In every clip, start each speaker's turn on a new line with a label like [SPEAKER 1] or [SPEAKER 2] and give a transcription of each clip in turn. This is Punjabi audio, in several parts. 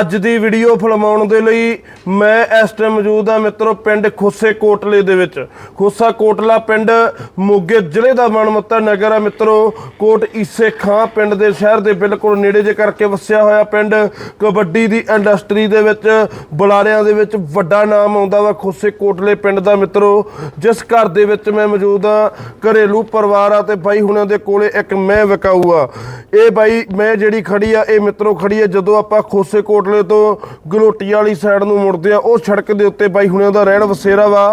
[SPEAKER 1] ਅੱਜ ਦੀ ਵੀਡੀਓ ਫਿਲਮਾਉਣ ਦੇ ਲਈ ਮੈਂ ਇਸ ਟਾਈਮ ਮੌਜੂਦ ਹਾਂ ਮਿੱਤਰੋ ਪਿੰਡ ਖੋਸੇ ਕੋਟਲੇ ਦੇ ਵਿੱਚ। ਖੋਸਾ ਕੋਟਲਾ ਪਿੰਡ ਮੋਗੇ ਜ਼ਿਲ੍ਹੇ ਦਾ ਮਨਮੱਤਾ ਨਗਰ ਆ ਮਿੱਤਰੋ। ਕੋਟ ਈਸੇ ਖਾਂ ਪਿੰਡ ਦੇ ਸ਼ਹਿਰ ਦੇ ਬਿਲਕੁਲ ਨੇੜੇ ਜੇ ਕਰਕੇ ਵਸਿਆ ਹੋਇਆ ਪਿੰਡ। ਕਬੱਡੀ ਦੀ ਇੰਡਸਟਰੀ ਦੇ ਵਿੱਚ, ਬੁਲਾਰਿਆਂ ਦੇ ਵਿੱਚ ਵੱਡਾ ਨਾਮ ਆਉਂਦਾ ਵਾ ਖੋਸੇ ਕੋਟਲੇ ਪਿੰਡ ਦਾ ਮਿੱਤਰੋ। ਜਿਸ ਘਰ ਦੇ ਵਿੱਚ ਮੈਂ ਮੌਜੂਦ ਹਾਂ, ਘਰੇਲੂ ਪਰਿਵਾਰ ਆ ਤੇ ਬਾਈ ਹੁਣਾਂ ਦੇ ਕੋਲੇ ਇੱਕ ਮੈਂ ਵਿਕਾਊ ਆ। ਇਹ ਬਾਈ ਮੈਂ ਜਿਹੜੀ ਖੜੀ ਆ, ਇਹ ਮਿੱਤਰੋ ਖੜੀ ਆ ਜਦੋਂ ਆਪਾਂ ਖੋਸੇ ਕੋਟ ਕੋਟਲੇ ਤੋਂ ਗਲੋਟੀ ਵਾਲੀ ਸਾਈਡ ਨੂੰ ਮੁੜਦੇ ਆ ਉਹ ਸੜਕ ਦੇ ਉੱਤੇ ਬਾਈ ਹੁਣਾਂ ਦਾ ਰਹਿਣ ਵਸੇਰਾ ਵਾ।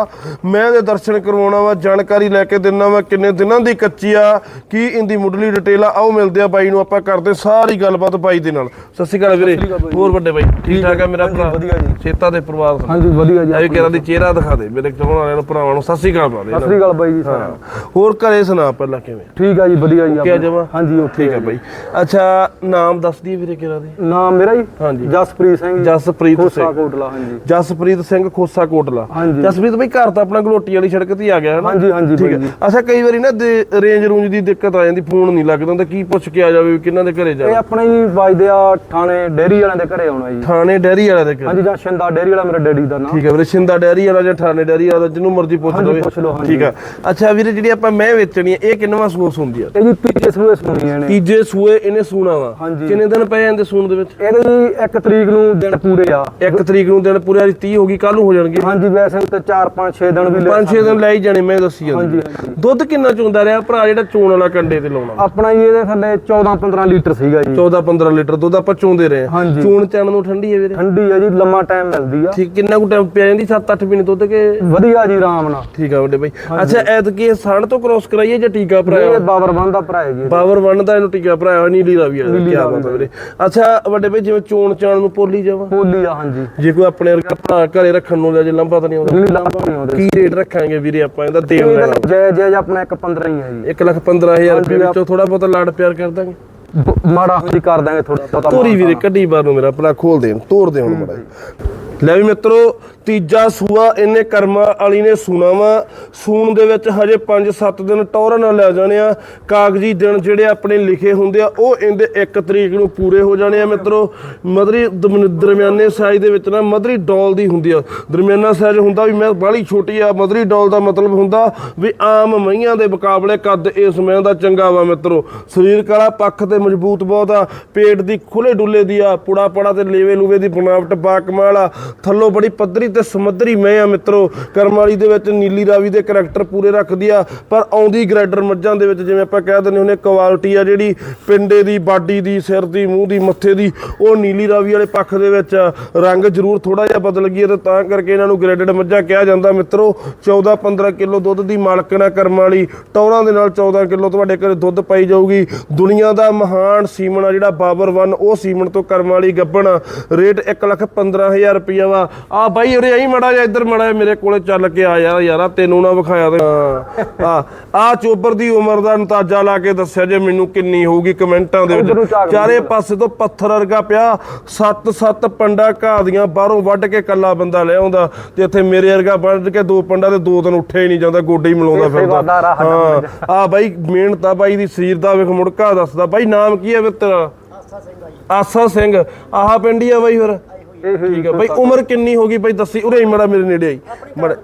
[SPEAKER 1] ਮੈਂ ਦੇ ਦਰਸ਼ਨ ਕਰਵਾਉਣਾ ਵਾ ਜਾਣਕਾਰੀ ਲੈ ਕੇ ਦਿੰਨਾ ਵਾ ਕਿੰਨੇ ਦਿਨਾਂ ਦੀ ਕੱਚੀ ਆ ਕੀ ਇੰਦੀ ਮੁੱਢਲੀ ਡਿਟੇਲ ਆ ਆਓ ਮਿਲਦੇ ਆ ਬਾਈ ਨੂੰ ਆਪਾਂ ਕਰਦੇ ਸਾਰੀ ਗੱਲਬਾਤ ਬਾਈ ਦੇ ਨਾਲ। ਸਤਿ ਸ਼੍ਰੀ ਅਕਾਲ ਵੀਰੇ। ਹੋਰ ਵੱਡੇ ਬਾਈ ਠੀਕ ਠਾਕ ਆ ਮੇਰਾ ਭਰਾ?
[SPEAKER 2] ਵਧੀਆ ਜੀ।
[SPEAKER 1] ਸੇਤਾ ਦੇ ਪਰਿਵਾਰ ਦਾ।
[SPEAKER 2] ਹਾਂਜੀ ਵਧੀਆ ਜੀ
[SPEAKER 1] ਆਏ ਕਿਹੜਾ ਦੀ ਚਿਹਰਾ ਦਿਖਾ ਦੇ ਮੇਰੇ ਚਾਹਣ ਵਾਲਿਆਂ ਨੂੰ ਭਰਾਵਾਂ ਨੂੰ। ਸਤਿ ਸ਼੍ਰੀ ਅਕਾਲ ਦੇ
[SPEAKER 2] ਸਤਿ ਸ੍ਰੀ ਅਕਾਲ ਬਾਈ ਜੀ ਸਾਰਿਆਂ ਨੂੰ।
[SPEAKER 1] ਹੋਰ ਘਰੇ ਸੁਣਾ ਪਹਿਲਾਂ ਕਿਵੇਂ?
[SPEAKER 2] ਠੀਕ ਆ ਜੀ ਵਧੀਆ ਜੀ।
[SPEAKER 1] ਜਮਾ
[SPEAKER 2] ਹਾਂਜੀ ਉੱਥੇ
[SPEAKER 1] ਠੀਕ ਹੈ ਬਾਈ। ਅੱਛਾ ਨਾਮ ਦੱਸ ਦਈਏ ਵੀਰੇ ਕਿਹੜਾ ਦੀ?
[SPEAKER 2] ਨਾਮ ਮੇਰਾ ਜੀ?
[SPEAKER 1] ਹਾਂਜੀ।
[SPEAKER 2] ਜਸਪ੍ਰੀਤ ਸਿੰਘ।
[SPEAKER 1] ਜਸਪ੍ਰੀਤ
[SPEAKER 2] ਖੋਸਾ
[SPEAKER 1] ਸਿੰਘ।
[SPEAKER 2] ਕੋਟਲਾ ਹਾਂਜੀ।
[SPEAKER 1] ਜਸਪ੍ਰੀਤ ਸਿੰਘ ਖੋਸਾ ਕੋਟਲਾ। ਜਸਪ੍ਰੀਤ ਬਾਈ ਘਰ ਤਾਂ ਆਪਣਾ ਗਲੋਟੀ ਵਾਲੀ ਸੜਕ ਤੇ ਹੀ ਆ ਗਿਆ ਹੈ ਨਾ
[SPEAKER 2] ਹਾਂਜੀ ਹਾਂਜੀ
[SPEAKER 1] ਠੀਕ ਹੈ ਅੱਛਾ ਕਈ ਵਾਰੀ ਨਾ ਰੇਂਜ ਰੂੰਜ ਦੀ ਦਿੱਕਤ ਆ ਜਾਂਦੀ ਫੋਨ ਨਹੀਂ ਲੱਗਦਾ ਹੁੰਦਾ ਕੀ ਪੁੱਛ ਕੇ ਆ ਜਾਵੇ ਵੀ ਕਿਹਨਾਂ ਦੇ ਘਰੇ
[SPEAKER 2] ਇਹ
[SPEAKER 1] ਜਾਣਾ
[SPEAKER 2] ਆਪਣੇ ਜੀ ਵੱਜਦੇ ਆ ਥਾਣੇ ਡੇਰੀ ਵਾਲਿਆਂ ਦੇ ਘਰੇ ਆਉਣਾ ਜੀ।
[SPEAKER 1] ਥਾਣੇ ਡੈਰੀ ਵਾਲਾ ਦੇ ਘਰ?
[SPEAKER 2] ਹਾਂਜੀ ਜਾਂ ਸ਼ਿੰਦਾ ਡੇਰੀ ਵਾਲਾ ਮੇਰਾ ਡੈਡੀ ਦਾ ਨਾਮ।
[SPEAKER 1] ਠੀਕ ਹੈ ਵੀਰੇ ਸਿੰਦਾ ਡੈਰੀ ਵਾਲਾ ਜਾਂ ਥਾਣੇ ਡੈਰੀ ਵਾਲਾ ਜਿਹਨੂੰ ਮਰਜ਼ੀ ਪੁੱਛ ਲਵੇ। ਠੀਕ ਆ। ਅੱਛਾ ਵੀਰੇ ਜਿਹੜੀ ਆਪਾਂ ਮੈਂ ਵੇਚਣੀ ਹੈ ਇਹ ਕਿੰਨਵਾਂ ਸੂਸ ਹੁੰਦੀ ਆ
[SPEAKER 2] ਇਹ ਜੀ ਤੀਜੇ ਸੂਏ ਸੁਣੀਆਂ ਨੇ।
[SPEAKER 1] ਤੀਜੇ ਸੂਏ ਇਹਨੇ ਸੂਣਾ ਵਾ। ਕਿੰਨੇ ਦਿਨ ਪਏ ਜਾਂਦੇ ਸੂਣ ਦੇ ਵਿੱਚ?
[SPEAKER 2] ਇਹਦੇ ਜੀ 1 ਤਰੀਕ ਨੂੰ ਦਿਨ ਪੂਰੇ ਆ।
[SPEAKER 1] ਇੱਕ ਤਰੀਕ ਨੂੰ ਦਿਨ ਪੂਰੇ 30 ਹੋ ਗਈ ਕੱਲ ਨੂੰ ਹੋ ਜਾਣਗੇ।
[SPEAKER 2] ਹਾਂਜੀ ਵੈਸੇ ਤੇ 4 5 6 ਦਿਨ ਵੀ ਲੈ
[SPEAKER 1] ਪੰਜ ਛੇ ਦਿਨ ਲੈ ਹੀ ਜਾਣੇ ਮੈਂ ਦੱਸੀ ਜਾਂਦੀ।
[SPEAKER 2] ਹਾਂਜੀ।
[SPEAKER 1] ਦੁੱਧ ਕਿੰਨਾ ਚੋਂਦਾ ਰਿਹਾ? ਭਰਾ ਜਿਹੜਾ ਚੋਣ ਵਾਲਾ ਕੰਡੇ ਤੇ ਲਾਉਣਾ।
[SPEAKER 2] ਆਪਣਾ ਜੀ ਇਹਦੇ ਥੱਲੇ 14 15 ਲੀਟਰ ਸੀਗਾ ਜੀ।
[SPEAKER 1] 14 15 ਲੀਟਰ ਦੁੱਧ ਆਪਾਂ ਚੋਂਦੇ ਰਹੇ ਹਾਂ। ਚੋਣ ਚਣ ਨੂੰ ਠੰਡੀ ਹੈ ਵੀਰੇ?
[SPEAKER 2] ਠੰਡੀ ਆ ਜੀ ਲੰਮਾ ਟਾਈਮ ਮਿਲਦੀ ਆ।
[SPEAKER 1] ਠੀਕ ਕਿੰਨਾ ਕੁ ਟਾਈਮ ਪਿਆ ਜਾਂਦੀ? 7 8 ਮਹੀਨੇ ਦੁੱਧ ਕੇ?
[SPEAKER 2] ਵਧੀਆ ਜੀ ਆਰਾਮ ਨਾਲ।
[SPEAKER 1] ਠੀਕ ਆ ਵੱਡੇ ਬਾਈ। ਅੱਛਾ ਐਤਕੀ ਸਣ ਤੋਂ ਕ੍ਰੋਸ ਕਰਾਈਏ ਜਾਂ ਟੀਕਾ ਭਰਾਇਆ
[SPEAKER 2] ਇਹ ਬਾਬਰ ਬੰਦ ਦਾ ਭਰਾ ਹੈ ਜੀ।
[SPEAKER 1] ਪਾਵਰ 1 ਦਾ ਇਹਨੂੰ ਟੀਕਾ ਭਰਾਇਆ ਨੀਲੀ ਰਾਵੀ ਵਾਲਾ ਕੀ ਬਾਤ ਹੈ ਵੀਰੇ। ਅੱਛਾ ਵੱਡੇ ਬਾਈ ਜਿਵੇਂ ਚੋਣ ਚਾਣ ਨੂੰ ਪੋਲੀ ਜਾਵਾ?
[SPEAKER 2] ਹੋਲੀ ਆ ਹਾਂਜੀ।
[SPEAKER 1] ਜੇ ਕੋਈ ਆਪਣੇ ਵਰਗਾ ਭਰਾ ਘਰੇ ਰੱਖਣ ਨੂੰ ਲੈ ਜੇ ਲੰਬਾ ਤਾਂ ਨਹੀਂ ਆਉਂਦਾ।
[SPEAKER 2] ਨਹੀਂ ਲਾਂਭਾ ਨਹੀਂ ਆਉਂਦੇ।
[SPEAKER 1] ਕੀ ਰੇਟ ਰੱਖਾਂਗੇ ਵੀਰੇ ਆਪਾਂ? ਇਹਦਾ ਦੇਣ ਲੈਣਾ
[SPEAKER 2] ਜੈ ਜੈ ਆਪਣਾ ਇੱਕ 15 ਹੀ ਹੈ ਜੀ।
[SPEAKER 1] 1 ਲੱਖ 15000 ਰੁਪਏ ਵਿੱਚੋਂ ਥੋੜਾ ਬਹੁਤਾ ਲਾੜ ਪਿਆਰ ਕਰ ਦਾਂਗੇ।
[SPEAKER 2] ਮਾੜਾ ਹਾਂਜੀ ਕਰ ਦਾਂਗੇ ਥੋੜਾ ਬਹੁਤਾ
[SPEAKER 1] ਤੋਰੀ ਵੀਰੇ ਕੱਢੀ ਬਾਰ ਨੂੰ ਮੇਰਾ ਆਪਣਾ ਖੋਲ ਦੇਣ ਤੋੜ ਦੇ ਹੁਣ ਬੜਾ ਲੈ ਵੀ ਮਿੱਤਰੋ ਤੀਜਾ ਸੂਆ, ਇਹਨੇ ਕਰਮਾਂ ਵਾਲੀ ਨੇ ਸੂਣਾ ਵਾ ਸੂਣ ਦੇ ਵਿੱਚ ਹਜੇ 5-7 ਦਿਨ ਟੌਰਾਂ ਨਾਲ ਲੈ ਜਾਣੇ ਆ। ਕਾਗਜ਼ੀ ਦਿਨ ਜਿਹੜੇ ਆਪਣੇ ਲਿਖੇ ਹੁੰਦੇ ਆ, ਉਹ ਇਹਦੇ 1 ਤਰੀਕ ਨੂੰ ਪੂਰੇ ਹੋ ਜਾਣੇ ਆ ਮਿੱਤਰੋ। ਮਦਰੀ ਦਮ- ਦਰਮਿਆਨੇ ਸਾਈਜ਼ ਦੇ ਵਿੱਚ ਨਾ ਮਦਰੀ ਡੋਲ ਦੀ ਹੁੰਦੀ ਆ। ਦਰਮਿਆਨਾ ਸਾਈਜ਼ ਹੁੰਦਾ ਵੀ ਮੈਂ ਬਾਹਲੀ ਛੋਟੀ ਆ, ਮਦਰੀ ਡੋਲ ਦਾ ਮਤਲਬ ਹੁੰਦਾ ਵੀ ਆਮ ਮਈਆਂ ਦੇ ਮੁਕਾਬਲੇ ਕੱਦ ਇਸ ਮੈਂ ਦਾ ਚੰਗਾ ਵਾ ਮਿੱਤਰੋ। ਸਰੀਰ ਕਾਲਾ ਪੱਖ ਤੇ ਮਜ਼ਬੂਤ ਬਹੁਤ ਆ, ਪੇਟ ਦੀ ਖੁੱਲੇ ਡੁੱਲੇ ਦੀ ਆ ਪੁੜਾ ਪੜਾ ਤੇ ਲੇਵੇ ਲੂਵੇ ਦੀ ਬਣਾਵਟ ਬਾ ਕਮਾਲ ਆ। ਥੱਲੋਂ ਬੜੀ ਪੱਧਰੀ ਤੇ ਸਮੁੰਦਰੀ ਮੈਂ ਆ ਮਿੱਤਰੋ। ਕਰਮਾਲੀ ਦੇ ਵਿੱਚ ਨੀਲੀ ਰਾਵੀ ਦੇ ਕਰੈਕਟਰ ਪੂਰੇ ਰੱਖਦੀ ਆ, ਪਰ ਆਉਂਦੀ ਗ੍ਰੈਡਰ ਮੱਝਾਂ ਦੇ ਵਿੱਚ, ਜਿਵੇਂ ਆਪਾਂ ਕਹਿ ਦਿੰਦੇ ਹੁੰਦੇ ਕੁਆਲਿਟੀ ਆ ਜਿਹੜੀ ਪਿੰਡੇ ਦੀ, ਬਾਡੀ ਦੀ, ਸਿਰ ਦੀ, ਮੂੰਹ ਦੀ, ਮੱਥੇ ਦੀ, ਉਹ ਨੀਲੀ ਰਾਵੀ ਵਾਲੇ ਪੱਖ ਦੇ ਵਿੱਚ ਆ। ਰੰਗ ਜ਼ਰੂਰ ਥੋੜਾ ਜਿਹਾ ਬਦਲ ਗਿਆ ਤੇ ਤਾਂ ਕਰਕੇ ਇਹਨਾਂ ਨੂੰ ਗ੍ਰੈਡਡ ਮੱਝਾਂ ਕਿਹਾ ਜਾਂਦਾ। ਮਿੱਤਰੋ 14 15 ਕਿਲੋ ਦੁੱਧ ਦੀ ਮਾਲਕਣਾ ਕਰਮ ਵਾਲੀ ਟੌਰਾਂ ਦੇ ਨਾਲ 14 ਕਿਲੋ ਤੁਹਾਡੇ ਘਰੇ ਦੁੱਧ ਪਾਈ ਜਾਊਗੀ। ਦੁਨੀਆ ਦਾ ਮਹਾਨ ਸੀਮਨ ਆ ਜਿਹੜਾ ਬਾਬਰ 1 ਉਹ ਸੀਮਨ ਤੋਂ ਕਰਮ ਵਾਲੀ ਗੱਬਣ। ਰੇਟ 1 ਲੱਖ 15000 ਰੁਪਇਆ ਵਾ। ਆ ਬਾਈ ਉਰੇ ਆਈ ਮੜਾ ਜਾ ਇੱਧਰ ਮੜਾ ਮੇਰੇ ਕੋਲੇ ਚੱਲ ਕੇ ਆ ਯਾਰ ਯਾਰਾ ਤੈਨੂੰ ਨਾ ਵਿਖਾਇਆ ਤੇ ਆ ਆ ਚੋਬਰ ਦੀ ਉਮਰ ਦਾ ਅੰਦਾਜ਼ਾ ਲਾ ਕੇ ਦੱਸਿਆ ਜੇ ਮੈਨੂੰ ਕਿੰਨੀ ਹੋਊਗੀ ਕਮੈਂਟਾਂ ਦੇ ਵਿੱਚ। ਚਾਰੇ ਪਾਸੇ ਤੋਂ ਪੱਥਰ ਵਰਗਾ ਪਿਆ। ਸੱਤ ਸੱਤ ਪੰਡਾ ਘਾਹ ਦੀਆਂ ਬਾਹਰੋਂ ਵੱਢ ਕੇ ਕੱਲਾ ਬੰਦਾ ਲੈ ਆਉਂਦਾ ਤੇ ਇੱਥੇ ਮੇਰੇ ਵਰਗਾ ਵੱਢ ਕੇ ਦੋ ਪੰਡਾ ਤੇ ਦੋ ਦਿਨ ਉੱਠੇ ਹੀ ਨਹੀਂ ਜਾਂਦਾ ਗੋਡੇ ਹੀ ਮਲਾਉਂਦਾ ਫਿਰਦਾ। ਹਾਂ। ਆ। ਬਾਈ ਮਿਹਨਤ ਆ ਬਾਈ ਦੀ ਸਰੀਰ ਦਾ ਵੇਖ ਮੁੜਕਾ ਦੱਸਦਾ। ਬਾਈ ਨਾਮ ਕੀ ਹੈ ਵੇ ਤੇਰਾ? ਆਸਾ ਸਿੰਘ। ਆਹ ਪਿੰਡ ਹੀ ਆ ਬਾਈ ਫਿਰ?
[SPEAKER 2] ਹੀ
[SPEAKER 1] ਠੀਕ ਆ ਬਾਈ ਉਮਰ ਕਿੰਨੀ ਹੋ ਗਈ ਬਾਈ ਦੱਸੀ ਉਰੇ ਹੀ ਮੜਾ ਮੇਰੇ ਨੇੜੇ ਆਈ। ਮੜਾ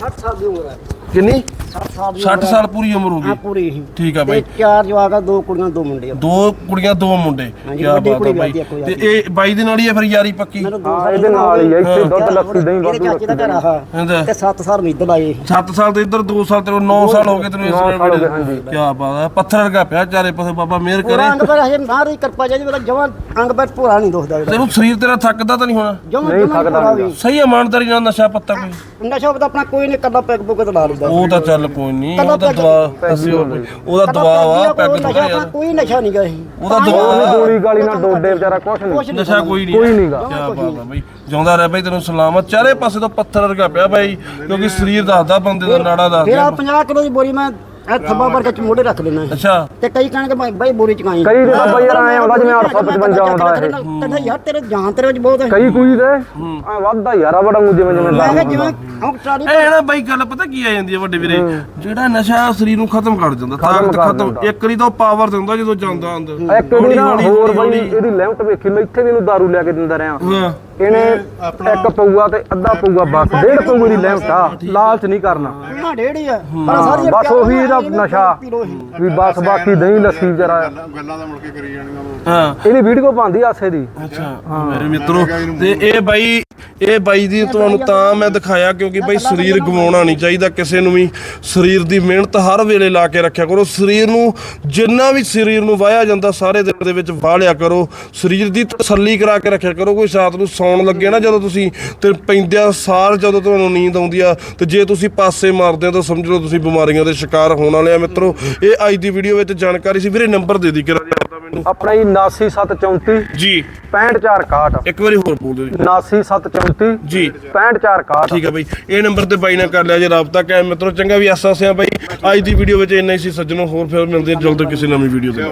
[SPEAKER 3] 60 ਸਾਲ ਦੀ ਉਮਰ ਹੈ।
[SPEAKER 1] ਕਿੰਨੀ?
[SPEAKER 3] 60 ਸਾਲ ਦੀ
[SPEAKER 1] 60 ਸਾਲ ਪੂਰੀ ਉਮਰ ਹੋ
[SPEAKER 3] ਹਾਂ
[SPEAKER 1] ਗਈ
[SPEAKER 3] ਪੂਰੀ ਹੀ
[SPEAKER 1] ਠੀਕ ਆ
[SPEAKER 3] ਤੇ
[SPEAKER 1] ਬਾਈ।
[SPEAKER 3] ਚਾਰ ਜਵਾਕ ਆ ਦੋ ਕੁੜੀਆਂ ਦੋ ਮੁੰਡੇ ਆ।
[SPEAKER 1] ਦੋ ਕੁੜੀਆਂ ਦੋ ਮੁੰਡੇ। ਕੀ ਬਾਤ ਆ ਬਾਈ।
[SPEAKER 3] ਆ,
[SPEAKER 1] ਤੇ ਇਹ ਬਾਈ ਦੇ ਨਾਲ ਹੀ ਆ ਫਿਰ ਯਾਰੀ ਪੱਕੀ?
[SPEAKER 3] ਮੈਨੂੰ ਦੋ
[SPEAKER 2] ਹਾਂ ਇਹਦੇ ਨਾਲ ਹੀ ਆ ਇੱਥੇ ਦੁੱਧ ਲੱਸੀ ਦਹੀਂ ਵਾਧੂ
[SPEAKER 3] ਚਾਚੇ ਦਾ ਘਰ ਆ ਤੇ 7 ਸਾਲ ਮੀਦ ਲਾਏ
[SPEAKER 1] 7 ਸਾਲ ਤੇ ਇੱਧਰ 2 ਸਾਲ ਤੇ 9 ਸਾਲ ਹੋ ਗਏ ਤੈਨੂੰ ਇਸ
[SPEAKER 2] ਨੌ
[SPEAKER 1] ਵੇਲੇ
[SPEAKER 2] ਸਾਲ ਹੋ ਗਏ, ਹਾਂਜੀ।
[SPEAKER 1] ਕੀ ਬਾਤ ਹੈ ਪੱਥਰ ਵਰਗਾ ਪਿਆ ਚਾਰੇ ਪਾਸੇ ਬਾਬਾ ਮਿਹਰ ਕਰੇ।
[SPEAKER 3] ਅੰਗ ਪਰ ਹਜੇ ਮਾਰੀ ਕਿਰਪਾ ਜੀ ਮਤਲਬ ਜਮਾਂ ਅੰਗ ਪਰ ਪੂਰਾ ਨਹੀਂ ਦੁਖਦਾ ਇਹਦਾ।
[SPEAKER 1] ਤੈਨੂੰ ਸਰੀਰ ਤੇਰਾ ਥੱਕਦਾ ਤਾਂ ਨਹੀਂ ਹੋਣਾ?
[SPEAKER 2] ਨਹੀਂ ਥੱਕਦਾ
[SPEAKER 1] ਸਹੀ ਇਮਾਨਦਾਰੀ ਨਾਲ ਨਸ਼ਾ ਪੱਤਾ ਕੋਈ।
[SPEAKER 3] ਨਸ਼ਾ ਤਾਂ ਆਪਣਾ ਕੋਈ ਨਹੀਂ ਕਰਦਾ ਪੈਗ ਪੁਗ ਤੇ ਲਾ ਲੂਦਾ
[SPEAKER 1] ਉਹ ਤਾਂ ਚੱਲ ਕੋਈ ਨਹੀਂ
[SPEAKER 3] ਕੱਲਾ
[SPEAKER 1] ਉਹਦਾ
[SPEAKER 3] ਪੈਗ-
[SPEAKER 1] ਦਵਾ ਅਸੀਂ ਉਹ- ਉਹਦਾ ਦਵਾ ਵਾ ਪੈਗ
[SPEAKER 3] ਨਸ਼ਾ ਆਪਣਾ
[SPEAKER 1] ਯਾਰ।
[SPEAKER 3] ਕੋਈ ਨਸ਼ਾ ਨਹੀਂ ਗਾ ਇਹ।
[SPEAKER 1] ਉਹਦਾ
[SPEAKER 2] ਉਹ
[SPEAKER 1] ਦਵਾ
[SPEAKER 2] ਗੋਲੀ ਗਾਲੀ ਨਾਲ ਡੋਡੇ ਵਿਚਾਰਾ ਕੁਛ ਨਹੀਂ
[SPEAKER 1] ਨਸ਼ਾ ਕੋਈ ਨਹੀਂ
[SPEAKER 2] ਕੋਈ ਨਹੀਂਗਾ
[SPEAKER 1] ਕੀ ਬਾਤ ਆ ਬਾਈ। ਜਿਉਂਦਾ ਰਹਿ ਬਾਈ ਤੈਨੂੰ ਸਲਾਮਤ। ਚਾਰੇ ਪਾਸੇ ਤੋਂ ਪੱਥਰ ਵਰਗਾ ਪਿਆ ਬਾਈ ਕਿਉਂਕਿ ਸਰੀਰ ਦੱਸਦਾ ਬੰਦੇ ਦਾ ਨਾੜਾ
[SPEAKER 3] ਫਿਰ
[SPEAKER 1] ਦੱਸਦਾ।
[SPEAKER 3] ਆ 50 ਕਿਲੋ ਦੀ ਬੋਰੀ ਮੈਂ ਇਹ ਥੱਬਾ ਭਰ ਕੇ ਮੋਢੇ ਰੱਖ ਲੈਣਾ ਹੈ।
[SPEAKER 1] ਅੱਛਾ।
[SPEAKER 3] ਤੇ ਕਈ ਕਹਿਣਗੇ ਬਾਈ- ਬਾਈ ਬੋਰੀ ਚਕਾਈ।
[SPEAKER 2] ਕਈ ਦੇ ਤਾਂ ਬਈ ਯਾਰ ਐਂ ਆਉਂਦਾ ਜਿਵੇਂ 855 ਆਉਂਦਾ ਇਹ
[SPEAKER 3] ਕਹਿੰਦਾ ਯਾਰ ਤੇਰੇ ਜਾਨ ਤੇਰੇ ਵਿੱਚ ਬਹੁਤ ਹੈ।
[SPEAKER 2] ਕਈ ਕੋਈ ਦੇ ਐ ਵੱਧਦਾ ਯਾਰ ਆ ਬੜਾ ਜਿਵੇਂ ਜਿਵੇਂ
[SPEAKER 3] ਮੈਂ ਕਿਹਾ ਜਿਵੇਂ ਉਹ ਟਰਾਲੀ
[SPEAKER 1] ਇਹ ਨਾ ਬਾਈ ਗੱਲ ਪਤਾ ਕੀ ਆ ਜਾਂਦੀ ਹੈ ਵੱਡੇ ਵੀਰੇ? ਜਿਹੜਾ ਨਸ਼ਾ ਸਰੀਰ ਨੂੰ ਖਤਮ ਕਰ ਜਾਂਦਾ ਤਾਕਤ
[SPEAKER 2] ਕਰ
[SPEAKER 1] ਖਤਮ।
[SPEAKER 2] ਦਿੰਦਾ।
[SPEAKER 1] ਇੱਕ ਵਾਰੀ ਤਾਂ ਪਾਵਰ ਦਿੰਦਾ ਜਦੋਂ ਜਾਂਦਾ ਅੰਦਰ।
[SPEAKER 2] ਇੱਕ ਇਹਦੀ ਨਾ ਹੋਰ ਬਈ ਇਹਦੀ ਲਿਮਟ ਵੇਖੀ ਮੈਂ ਇੱਥੇ ਵੀ ਇਹਨੂੰ ਦਾਰੂ ਲਿਆ ਕੇ ਦਿੰਦਾ ਰਿਹਾ।
[SPEAKER 1] ਹਾਂ।
[SPEAKER 2] ਇਹਨੇ ਇੱਕ ਪਊਆ ਤੇ ਅੱਧਾ ਪਊਆ ਬਸ ਡੇਢ ਪਊਏ ਦੀ ਲਿਮਟ ਆ ਲਾਲਚ ਨਹੀਂ ਕਰਨਾ।
[SPEAKER 3] ਨਾ ਡੇੜੀ ਹੈ ਪਰ ਸਾਰੀ
[SPEAKER 2] ਬਸ ਉਹੀ ਇਹਦਾ ਨਸ਼ਾ ਵੀ ਬਸ ਬਾਕੀ ਦਹੀਂ ਲੱਸੀ ਵਿਚਾਰਾ
[SPEAKER 4] ਗੱਲਾਂ ਦਾ ਮੁੜ ਕੇ ਕਰੀ ਜਾਣੀਆਂ।
[SPEAKER 1] ਹਾਂ।
[SPEAKER 2] ਇਹਦੀ ਵੀਡੀਓ ਪਾਉਂਦੀ ਆਸੇ ਦੀ।
[SPEAKER 1] ਅੱਛਾ। ਮੇਰੇ ਮਿੱਤਰੋ ਤੇ ਇਹ ਬਾਈ ਇਹ ਬਾਈ ਦੀ ਤੁਹਾਨੂੰ ਤਾਂ ਮੈਂ ਦਿਖਾਇਆ ਕਿਉਂਕਿ ਬਾਈ ਸਰੀਰ ਗਵਾਉਣਾ ਨਹੀਂ ਚਾਹੀਦਾ ਕਿਸੇ ਨੂੰ ਵੀ। ਸਰੀਰ ਦੀ ਮਿਹਨਤ ਹਰ ਵੇਲੇ ਲਾ ਕੇ ਰੱਖਿਆ ਕਰੋ। ਸਰੀਰ ਨੂੰ ਜਿੰਨਾ ਵੀ ਸਰੀਰ ਨੂੰ ਵਾਹਿਆ ਜਾਂਦਾ ਸਾਰੇ ਦਿਨ ਦੇ ਵਿੱਚ ਵਾਹ ਲਿਆ ਕਰੋ। ਸਰੀਰ ਦੀ ਤਸੱਲੀ ਕਰਾ ਕੇ ਰੱਖਿਆ ਕਰੋ। ਕੋਈ ਰਾਤ ਨੂੰ ਸੌਣ ਲੱਗੇ ਨਾ ਜਦੋਂ ਤੁਸੀਂ ਤੇ ਪੈਂਦਿਆਂ ਸਾਰ ਜਦੋਂ ਤੁਹਾਨੂੰ ਨੀਂਦ ਆਉਂਦੀ ਆ ਤੇ ਜੇ ਤੁਸੀਂ ਪਾਸੇ ਮਾਰਦੇ ਹੋ ਤਾਂ ਸਮਝ ਲਓ ਤੁਸੀਂ ਬਿਮਾਰੀਆਂ ਦੇ ਸ਼ਿਕਾਰ ਹੋਣ ਵਾਲੇ ਆ ਮਿੱਤਰੋ। ਇਹ ਅੱਜ ਦੀ ਵੀਡੀਓ ਵਿੱਚ ਜਾਣਕਾਰੀ ਸੀ। ਵੀਰੇ ਨੰਬਰ ਦੇ ਦੀ ਕਿਰਾ
[SPEAKER 2] ਆਪਣਾ ਜੀ 89734
[SPEAKER 1] ਜੀ।
[SPEAKER 2] 65461
[SPEAKER 1] ਇੱਕ ਵਾਰੀ ਹੋਰ ਬੋਲ ਦਿਓ ਜੀ।
[SPEAKER 2] 89734
[SPEAKER 1] ਜੀ।
[SPEAKER 2] 65461
[SPEAKER 1] ਠੀਕ ਹੈ ਬਾਈ। ਇਹ ਨੰਬਰ ਤੇ ਬਾਈ ਨਾਲ ਕਰ ਲਿਆ ਜੇ ਰਾਬਤਾ ਕਾਇਮ। ਮਿੱਤਰੋ ਚੰਗਾ ਵੀ ਆਸਾਂ ਸਿਆ ਬਾਈ। ਅੱਜ ਦੀ ਵੀਡੀਓ ਵਿੱਚ ਇੰਨਾ ਹੀ ਸੀ। ਸੱਜਣੋ ਹੋਰ ਫਿਰ ਮਿਲਦੇ ਜਲਦ ਕਿਸੇ ਨਵੀਂ ਵੀਡੀਓ ਦੇ।